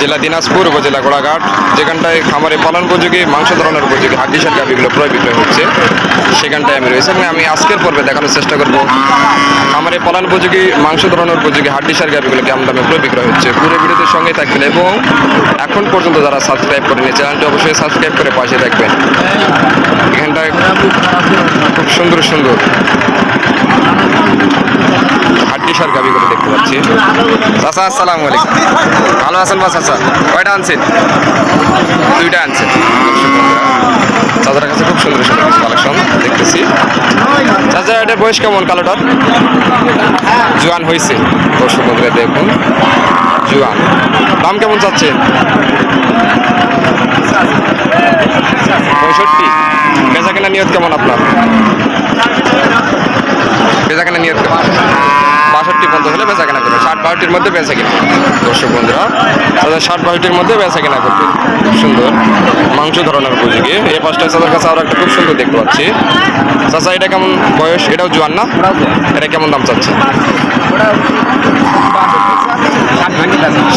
জেলা দিনাজপুর উপজেলা গোড়াঘাট, যেখানটায় খামারে পালন উপযোগী, মাংস ধরনের উপযোগী হাড্ডিসার গাভিগুলো ক্রয় বিক্রয় হচ্ছে। সেখানটায় আমি রয়েছি আমি আজকের পর্বে দেখানোর চেষ্টা করব খামারে পালন উপযোগী, মাংস ধরনের উপযোগী হাড্ডিসার গাভিগুলো কেমন দামে ক্রয় বিক্রয় হচ্ছে। পুরো ভিডিওতে সঙ্গে থাকবেন এবং এখন পর্যন্ত যারা সাবস্ক্রাইব করেনি চ্যানেলটি অবশ্যই সাবস্ক্রাইব করে পাশে থাকবেন। এখানটায় খুব সুন্দর সুন্দর হাড্ডিসার গাভিগুলো দেখতে পাচ্ছি। চাচা, আসসালামু আলাইকুম। ভালো আছেন বা চাচা? কয়টা আনছেন? দুইটা আনছেন। চাচার কাছে খুব সুন্দর সুন্দর কিছু কালেকশন দেখতেছি। চাচা এটা বয়স কেমন কালোটার? জোয়ান হয়েছে দর্শক বন্ধুরা, দেখুন। জোয়ান। দাম কেমন চাচ্ছেন? পঁয়ষট্টি। বেচা কেনা নিয়ত কেমন আপনার? পর্যন্ত হলে বেচা কেনা করবে। ষাট বাষট্টির মধ্যে বেচা কিনা দর্শক বন্ধুরা তাদের ষাট বারোটির মধ্যে বেচা কেনা করবে। সুন্দর মাংস ধরনের উপযোগী। এই পাঁচটা চাচার কাছে আরও একটা খুব সুন্দর দেখতে পাচ্ছি। চাচা, এটা কেমন বয়স? এটাও জোয়ান না? এটা কেমন দাম চাচ্ছে?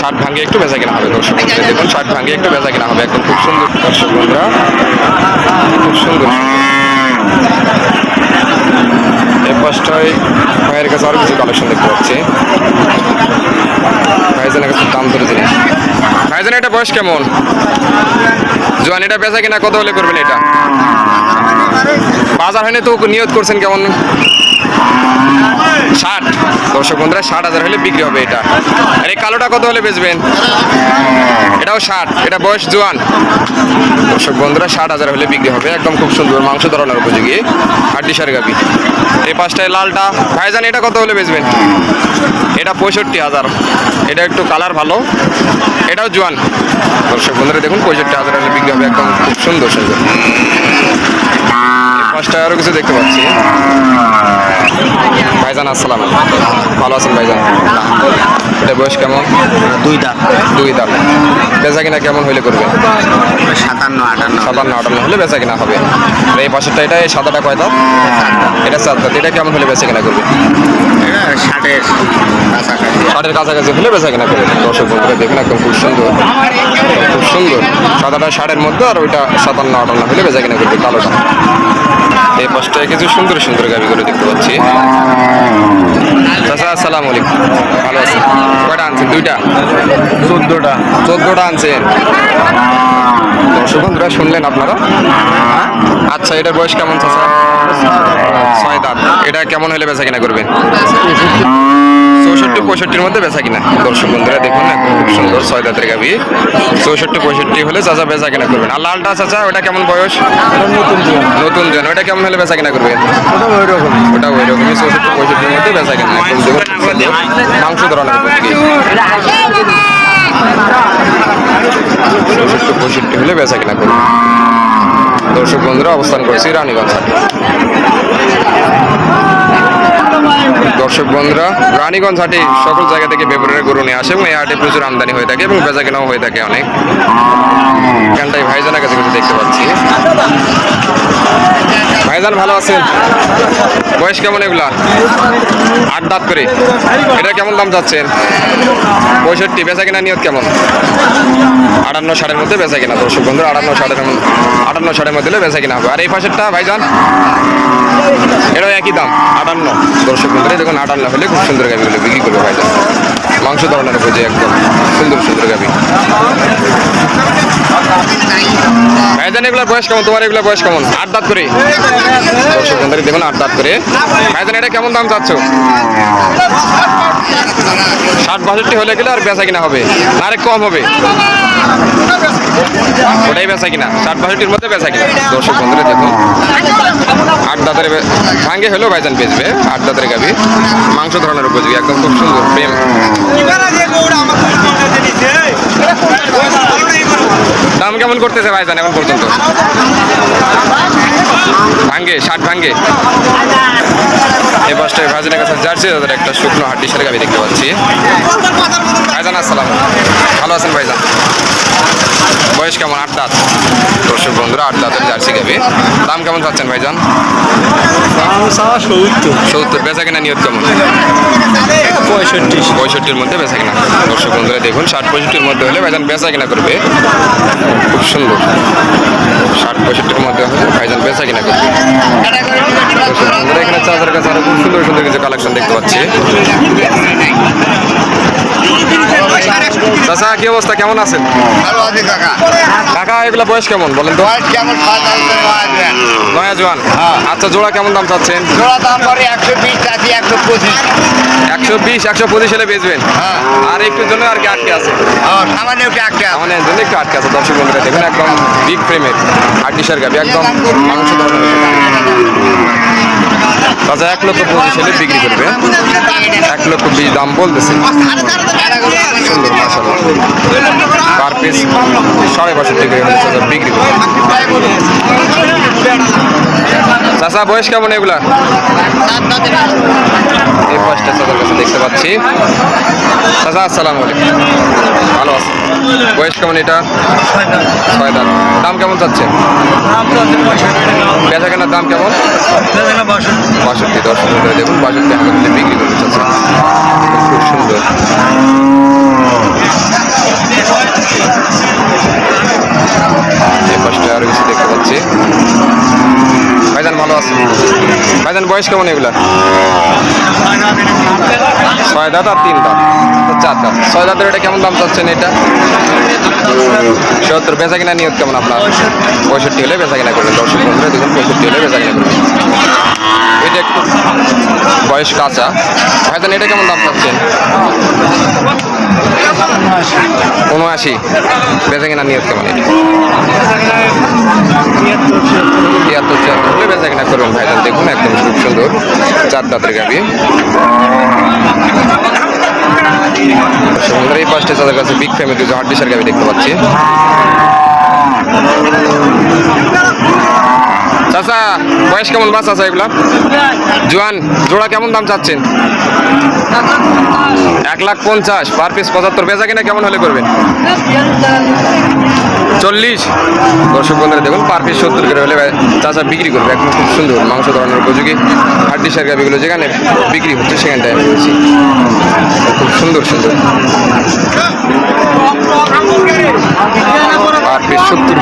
ষাট ভাঙ্গে একটু বেচা কেনা হবে, দর্শক। দেখুন ষাট ভাঙ্গে একটু বেচা কেনা হবে। একদম খুব সুন্দর, দর্শক বন্ধুরা। খুব সুন্দর। এই পাশটায় ভাইয়ের কাছে আরও কিছু কালেকশন দেখতে পাচ্ছি। ভাইজানের কাছে দাম ধরে জিনিস ভাইজান, এটা বয়স কেমন? জোয়ান, এটা বেচা কিনা কত হলে করবেন এটা? বাজার হয়নি তো নিয়োগ করছেন কেমন? দর্শক বন্ধুরা, ষাট হাজার হলে বিক্রি হবে এটা। আর এই কালোটা কত হলে বেচবেন? এটাও ষাট, এটা বয়স জোয়ান। দর্শক বন্ধুরা, ষাট হাজার হলে বিক্রি হবে, একদম খুব সুন্দর মাংস ধরনের উপযোগী। হাড্ডি সার গাবি এই পাঁচটায় লালটা, ভাইজান, এটা কত হলে বেচবেন? এটা পঁয়ষট্টি হাজার। এটা একটু কালার ভালো, এটাও জোয়ান। দর্শক বন্ধুরা, দেখুন, পঁয়ষট্টি হাজার হলে বিক্রি হবে, একদম খুব সুন্দর সুন্দর। পাঁচটায় আরও কিছু দেখতে পাচ্ছি। ভাইজান আসসালাম ভালো আছেন ভাইজান? এটা বয়স কেমন? দুই দাম দুই বেচা কিনা কেমন হইলে করবে সাতান্ন আটান্ন। সাতান্ন আটান্ন হলে বেচা কিনা হবে। আর এই পাশেরটা এটা সাদাটা কয় দাম এটা সাত দাঁত। এটা কেমন হলে বেচা কিনা করবে ষাটের কাছাকাছি। ষাটের কাছাকাছি হলে বেচা কিনা করবে দর্শক বন্ধুরা দেখুন একদম খুব সুন্দর। খুব সুন্দর। সাদাটা ষাটের মধ্যে আর ওইটা সাতান্ন আটান্ন হলে বেচা কিনা করবে কালোটা এই পাশটায় কিছু সুন্দর সুন্দর গাবিগুলো দেখতে পাচ্ছি। চাচা আসসালাম আলাইকুম। ভালো আছেন? কয়টা আনছেন? দুইটা? চোদ্দোটা। চোদ্দোটা আনছেন। দর্শক বন্ধুরা শুনলেন আপনারা? আচ্ছা এটার বয়স কেমন চাচা? ছয় দাঁত। এটা কেমন হলে বেচা কেনা করবেন? চৌষট্টি পঁয়ষট্টির মধ্যে বেচা কিনা। দর্শক বন্ধুরা দেখুন একদম খুব সুন্দর ছয় দাঁতের গাবি চৌষট্টি পঁয়ষট্টি হলে চাচা বেচা কিনা করবেন। আর লালটা চাচা ওটা কেমন বয়স? নতুন জন। নতুন জন ওটা কেমন হলে বেচা কিনা করবেন? ওটা ওই রকম রকমই চৌষট্টি পঁয়ষট্টির মধ্যে বেচা কিনা। মাংস চৌষট্টি পঁয়ষট্টি হলে বেচা কিনা করবে দর্শক বন্ধুরা অবস্থান করেছি রানীগঞ্জ। দর্শক বন্ধুরা, রানীগঞ্জ হাটে সকল জায়গা থেকে বেপরের গরু নিয়ে আসে এবং এই হাটে প্রচুর আমদানি হয়ে থাকে এবং বেচা কেনাও হয়ে থাকে অনেক। এখানটায় ভাইজানের কাছে কিছু দেখতে পাচ্ছি। ভাইজান, ভালো আছেন? বয়স কেমন এগুলা? আট দাঁত করে। এটা কেমন দাম যাচ্ছেন পঁয়ষট্টি বেচা কিনা নিয়ত কেমন? আটান্ন, ষাটের মধ্যে বেচা কিনা দর্শক বন্ধুরা, আটান্ন, ষাটের আটান্ন, ষাটের মধ্যে বেচা কিনা হবে। আর এই পাশেরটা, ভাইজান? এটাও একই দাম, আটান্ন। দর্শক বন্ধুরা দেখুন আটান্ন হলে খুব সুন্দর গাবিগুলো বিক্রি করবে ভাইজান। মাংস ধরনের বুঝে একদম। সুন্দর সুন্দর গাবি। ভাইজান, এগুলোর বয়স কেমন? তোমার এগুলোর বয়স কেমন? আট দাঁত করে। দর্শক বন্ধুরা, দেখুন, আট দাঁত করে। ভাইজান, এটা কেমন দাম চাচ্ছ? ষাট, বাষট্টি হলে গেলে আর বেচা কিনা হবে। না, আরেক কম হবে। ওটাই বেচা কিনা। ষাট, বাষট্টির মধ্যে বেচা কিনা। দর্শক বন্ধুরা, দেখুন। আট দাঁতের ভাঙ্গে হলেও ভাইজান বেচবে। আট দাঁতের গাবি। মাংস ধরনের উপযোগী, একদম খুব সুন্দর, প্রেম। দাম কেমন করতেছে ভাইজান এখন পর্যন্ত? ভাঙ্গে ষাট ভাঙ্গে। এই পাশটায় ভাইজানের কাছে জার্সি, তাদের একটা শুকনো হাড্ডি গাড়ি দেখতে পাচ্ছি। ভাইজান, আসসালাম ভালো আছেন ভাইজান? বয়স কেমন? আট দাঁত। দর্শক বন্ধু বন্ধুরা আট দাঁতের জার্সি গাবি। দাম কেমন চাচ্ছেন ভাইজান? দাম চাওয়া সত্তর। সত্তর। বেচা কিনা নিয়ত কেমন? পঁয়ষট্টি। পঁয়ষট্টির মধ্যে বেচা কিনা। দর্শক বন্ধুরা দেখুন ষাট পঁয়ষট্টির মধ্যে হলে ভাইজান বেচা কিনা করবে। খুব সুন্দর। ষাট পঁয়ষট্টির মধ্যে হলে ভাইজান বেচা কিনা করবে। দর্শক বন্ধুরা এখানে চাঁদের কাছে আরও খুব সুন্দর সুন্দর কিছু কালেকশন দেখতে পাচ্ছি। চাচা কি অবস্থা? কেমন আছেন? ভালো আছি কাকা। কাকা এগুলো বয়স কেমন বলেন তো? বয়স কেমন? নয়া জোয়ান। আচ্ছা জোড়া কেমন দাম চাচ্ছেন? জোড়া দাম পরে একশো বিশ আছে একশো পঁচিশ। একশো বিশ একশো পঁচিশ হলে বেচবেন? হ্যাঁ। আর একটু জন্য আর কি আটকে আছে? সামান্য একটু আটকে আমাদের জন্য একটু আটকে আছে দর্শক বন্ধুরা দেখুন একদম বিগ ফ্রেমের আটিশার গাবি, একদম মাংস তাজা এক লক্ষ পঁচিশ হলে বিক্রি করবে। এক লক্ষ বিশ দাম বলতেছে। সুন্দর মাসাল পার পিস সাড়ে হলে চাচা বিক্রি করবে। চাচা বয়স কেমন এগুলা? এই পাঁচটা চাচার কাছে দেখতে পাচ্ছি। চাচা আসসালামু আলাইকুম। ভালো আছে বয়স কেমন এটা? ছয় দাম দাম কেমন চাচ্ছে? বেচা কেনার দাম কেমন? বাষট্টি। দশ করে দেখুন বাষট্টি হলে বিক্রি করতে চাচ্ছে। খুব সুন্দর। এই পাশটা আরও কিছু দেখতে পাচ্ছি। ভাইজান ভালো আছে। ভাইজান, বয়স কেমন এগুলা? ছয় দাঁত আর তিন দাঁত। চার দাঁত ছয় দাঁতের এটা কেমন দাম চাচ্ছেন এটা? সত্তর বেচা কিনা নিয়ত কেমন আপনার? পঁয়ষট্টি হলে বেচা কিনা করবেন, দশ, পনেরো দেখুন পঁয়ষট্টি হলে বেচা কিনা করবেন। এটা একটু বয়স কাঁচা। ভাইজান, এটা কেমন দাম পাচ্ছেন উনআশি। বেচা কিনা নিয়ত কেমন? তিয়াত্তর, ছিয়াত্তর। হলে বেচা কিনা করবেন ভাইজান, দেখুন একদম খুব সুন্দর চার দাঁতের গাবি সুন্দর এই পাঁচটা তাদের কাছে বিগ ফ্যামিলি কিছু হাড্ডিসার গাবি দেখতে পাচ্ছি। চাচা, বয়স কেমন বাস আছে এগুলা? জোয়ান, জোড়া কেমন দাম চাচ্ছেন? এক লাখ পঞ্চাশ, পার পিস পঁচাত্তর, বেচা কিনা কেমন হলে করবেন? চল্লিশ। দর্শক বন্ধুরা, দেখুন, পার পিস সত্তর করে হলে চাচা বিক্রি করবে। একদম খুব সুন্দর মাংস ধরনের উপযোগী। হাড্ডি, সার গাবিগুলো যেখানে বিক্রি হচ্ছে, সেখানটায় খুব সুন্দর সুন্দর।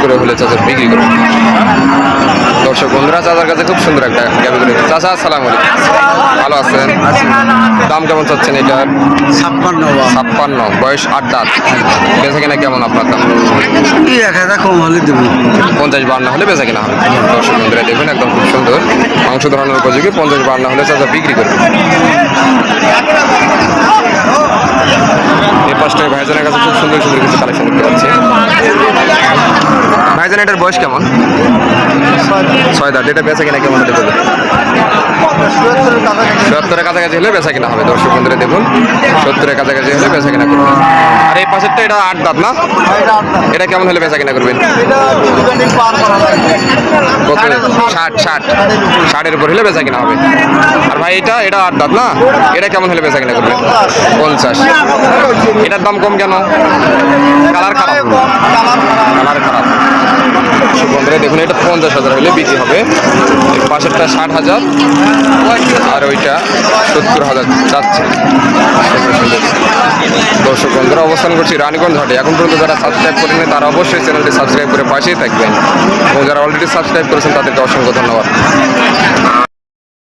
করে হলে চাচা বিক্রি করবে দর্শক বন্ধুরা চাচার কাছে খুব সুন্দর একটা গাবি করে চাচা আসসালাম ভালো আছেন? দাম কেমন চাচ্ছেন এটার ছাপ্পান্ন ছাপ্পান্ন বয়স আট দাঁত। বেচা কিনা কেমন আপনার দাম? এক হাজার কম হলে দেবো। পঞ্চাশ বার না হলে বেচা কিনা হবে। দর্শক বন্ধুরা দেখবেন একদম খুব সুন্দর। মাংস ধরানোর উপযোগী পঞ্চাশ বার না হলে চাচা বিক্রি করবে। এই পাশটায় ভাইজানের কাছে খুব সুন্দর সুন্দর কিছু কালেকশন দেখতে পাচ্ছি। ভাইজান, এটার বয়স কেমন? ছয় দাঁত, এটা বেচা কিনা কেমন হতে সত্তরের কাছাকাছি হলে বেচা কিনা হবে, দর্শক বন্ধুরা দেখুন, সত্তরের কাছাকাছি হলে বেচা কিনা করবেন আর এই পাশেরটা এটা আট দাঁত না? এটা কেমন হলে বেচা কিনা করবেন? ষাট ষাট। ষাটের উপর হলে বেচা কিনা হবে। আর ভাই, এটা এটা আট দাঁত না? এটা কেমন হলে বেচা কিনা করবেন? পঞ্চাশ। এটার দাম কম কেন? কালার খারাপ। কালার খারাপ। বন্ধুরা, দেখুন, এটা পঞ্চাশ হাজার হলে বিক্রি হবে। পাশেরটা ষাট হাজার, আর ওইটা সত্তর হাজার যাচ্ছে। দর্শক বন্ধুরা, অবস্থান করছি রানীগঞ্জ ঘাটে এখন পর্যন্ত যারা সাবস্ক্রাইব করেনি তারা অবশ্যই চ্যানেলটি সাবস্ক্রাইব করে পাশেই থাকবেন। এবং যারা অলরেডি সাবস্ক্রাইব করেছেন, তাদেরকে অসংখ্য ধন্যবাদ।